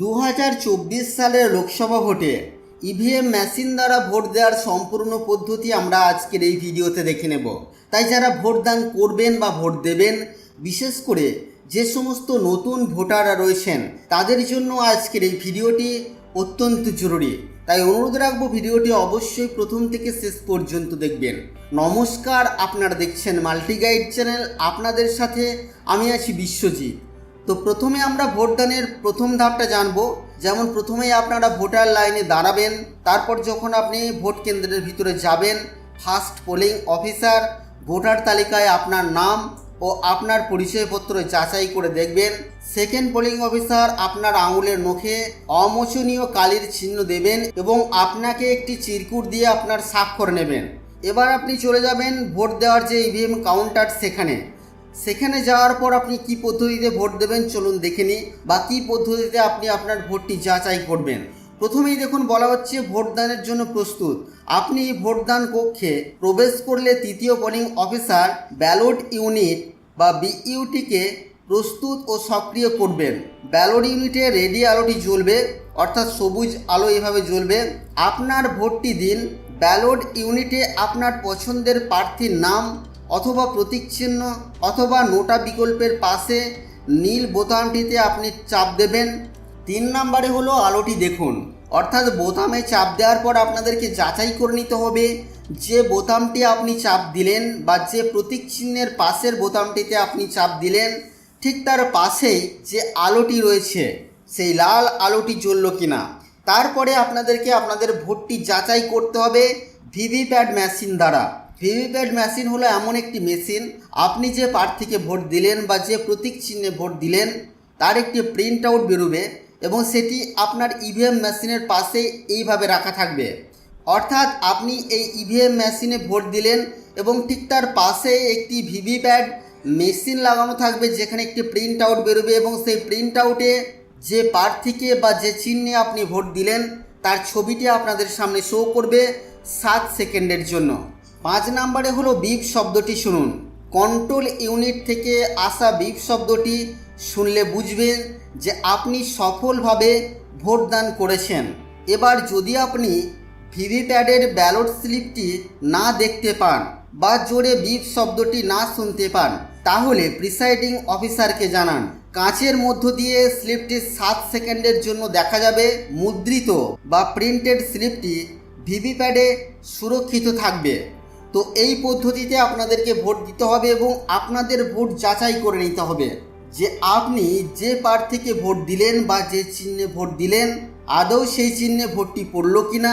দু হাজার চব্বিশ সালের লোকসভা ভোটে ইভিএম মেশিন দ্বারা ভোট দেওয়ার সম্পূর্ণ পদ্ধতি আমরা আজকের এই ভিডিওতে দেখে নেব। তাই যারা ভোটদান করবেন বা ভোট দেবেন, বিশেষ করে যে সমস্ত নতুন ভোটাররা রয়েছেন, তাদের জন্য আজকের এই ভিডিওটি অত্যন্ত জরুরি। তাই অনুরোধ রাখব ভিডিওটি অবশ্যই প্রথম থেকে শেষ পর্যন্ত দেখবেন। নমস্কার, আপনারা দেখছেন মাল্টি গাইড চ্যানেল। আপনাদের সাথে আমি আছি বিশ্বজিৎ। তো প্রথমে আমরা ভোটদানের প্রথম ধাপটা জানব। যেমন প্রথমেই আপনারা ভোটার লাইনে দাঁড়াবেন, তারপর যখন আপনি ভোট কেন্দ্রের ভিতরে যাবেন ফার্স্ট পোলিং অফিসার ভোটার তালিকায় আপনার নাম ও আপনার পরিচয়পত্র যাচাই করে দেখবেন। সেকেন্ড পোলিং অফিসার আপনার আঙুলের নখে অমোচনীয় কালির চিহ্ন দেবেন এবং আপনাকে একটি চিরকুট দিয়ে আপনার স্বাক্ষর নেবেন। এবার আপনি চলে যাবেন ভোট দেওয়ার যে ইভিএম কাউন্টার সেখানে। সেখানে যাওয়ার পর আপনি কি পদ্ধতিতে ভোট দেবেন চলুন দেখে নিই, বা কী পদ্ধতিতে আপনি আপনার ভোটটি যাচাই করবেন। প্রথমেই দেখুন, বলা হচ্ছে ভোটদানের জন্য প্রস্তুত। আপনি ভোটদান কক্ষে প্রবেশ করলে তৃতীয় পোলিং অফিসার ব্যালট ইউনিট বা বিইউটিকে প্রস্তুত ও সক্রিয় করবেন। ব্যালট ইউনিটে রেডি আলোটি জ্বলবে, অর্থাৎ সবুজ আলো এভাবে জ্বলবে। আপনার ভোটটি দিন ব্যালট ইউনিটে আপনার পছন্দের প্রার্থীর নাম অথবা প্রতীক চিহ্ন অথবা নোটা বিকল্পের পাশে নীল বোতামটিতে আপনি চাপ দেবেন। তিন নম্বরে হলো আলোটি দেখুন। অর্থাৎ বোতামে চাপ দেওয়ার পর আপনাদেরকে যাচাই করে নিতে হবে যে বোতামটি আপনি চাপ দিলেন বা যে প্রতীক চিহ্নের পাশের বোতামটিতে আপনি চাপ দিলেন, ঠিক তার পাশেই যে আলোটি রয়েছে, সেই লাল আলোটি জ্বলল কিনা। তারপরে আপনাদেরকে আপনাদের ভোটটি যাচাই করতে হবে ভিভিপ্যাট মেশিন দ্বারা। ভিভিপ্যাট মেশিন হলো এমন একটি মেশিন। আপনি যে প্রার্থীকে ভোট দিলেন বা যে প্রতীক চিহ্নে ভোট দিলেন, তার একটি প্রিন্ট আউট বেরোবে এবং সেটি আপনার ইভিএম মেশিনের পাশে এইভাবে রাখা থাকবে। অর্থাৎ আপনি এই ইভিএম মেশিনে ভোট দিলেন এবং ঠিক তার পাশে একটি ভিভিপ্যাট মেশিন লাগানো থাকবে, যেখানে একটি প্রিন্ট আউট বেরোবে এবং সেই প্রিন্ট আউটে যে প্রার্থীকে বা যে চিহ্নে আপনি ভোট দিলেন, তার ছবিটি আপনাদের সামনে শো করবে সাত সেকেন্ডের জন্য। পাঁচ নম্বরে হলো বিপ শব্দটি শুনুন। কন্ট্রোল ইউনিট থেকে আসা বিপ শব্দটি শুনলে বুঝবেন যে আপনি সফলভাবে ভোটদান করেছেন। এবার যদি আপনি ভিভিপ্যাডের ব্যালট স্লিপটি না দেখতে পান বা জোরে বিপ শব্দটি না শুনতে পান, তাহলে প্রিসাইডিং অফিসারকে জানান। কাঁচের মধ্য দিয়ে স্লিপটি সাত সেকেন্ডের জন্য দেখা যাবে মুদ্রিত বা প্রিন্টেড স্লিপটি ভিভিপ্যাডে সুরক্ষিত থাকবে। তো এই পদ্ধতিতে আপনাদেরকে ভোট দিতে হবে এবং আপনাদের ভোট যাচাই করে নিতে হবে। যে আপনি যে প্রার্থীকে ভোট দিলেন বা যে চিহ্নে ভোট দিলেন, আদৌ সেই চিহ্নে ভোটটি পড়ল কিনা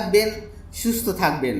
থাকবেন সুস্থ থাকবেন।